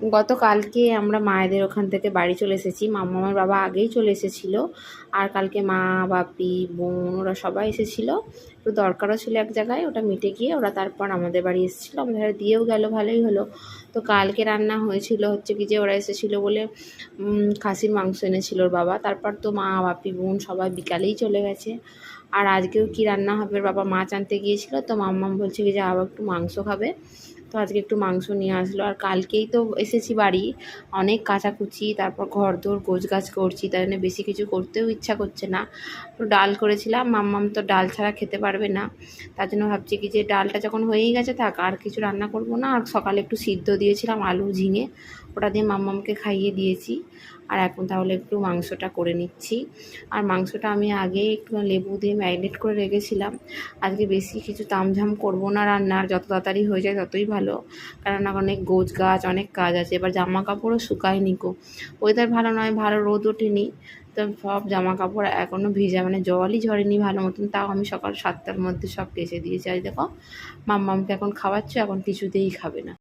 গতকালকে আমরা মায়েদের ওখান থেকে বাড়ি চলে এসেছি। মামার বাবা আগেই চলে এসেছিল। আর কালকে মা, বাপি, বোন, ওরা সবাই এসেছিল। একটু দরকারও ছিল এক জায়গায়, ওটা মিটে গিয়ে ওরা তারপর আমাদের বাড়ি এসেছিল। আমাদের দিয়েও গেল, ভালোই হলো। তো কালকে রান্না হয়েছিল হচ্ছে কি যে, ওরা এসেছিল বলে খাসির মাংস এনেছিল ওর বাবা। তারপর তো মা, বাপি, বোন সবাই বিকালেই চলে গেছে। আর আজকেও কি রান্না হবে বাবা মাছ আনতে গিয়েছিল। তো মাম্মাম বলছে কি যে আবার একটু মাংস খাবে। তো আজকে একটু মাংস নিয়ে আসলো। আর কালকেই তো এসেছি বাড়ি। অনেক কাচাকুচি, তারপর ঘর দোর গোছগাছ করছি, তাই জন্য বেশি কিছু করতেও ইচ্ছা করছে না। তো ডাল করেছিলাম, মাম্মাম তো ডাল ছাড়া খেতে পারবে না। তার জন্য ভাবছি কি যে ডালটা যখন হয়েই গেছে থাক, আর কিছু রান্না করব না। আর সকালে একটু সিদ্ধ দিয়েছিলাম আলু ঝিঙে। ওটা দিয়ে মাম্মামকে খাইয়ে দিয়েছি। আর এখন তাহলে একটু মাংসটা করে নিচ্ছি। আর মাংসটা আমি আগে একটু লেবু দিয়ে ম্যারিনেট করে রেখেছিলাম। আজকে বেশি কিছু তামঝাম করব না রান্নার, যত তাড়াতাড়ি হয়ে যায় ততই ভালো। কেননা অনেক গোছ গাছ, অনেক কাজ আছে, এবার জামা কাপড়ও শুকায়নি কো ওয়েদার ভালো নয়, ভালো রোদ ওঠেনি। তো সব জামা কাপড় এখনও ভিজা মানে জলই ঝরেনি ভালো মতন। তাও আমি সকাল সাতটার মধ্যে সব কেচে দিয়েছি। আজ দেখো, মাম্মামকে এখন খাওয়াচ্ছ, এখন কিছুতেই খাবে না।